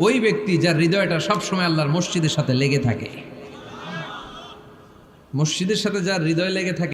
ওই ব্যক্তি যার হৃদয়টা সবসময় আল্লাহর মসজিদের সাথে লেগে থাকে। মসজিদের সাথে যার হৃদয় লেগে থাকে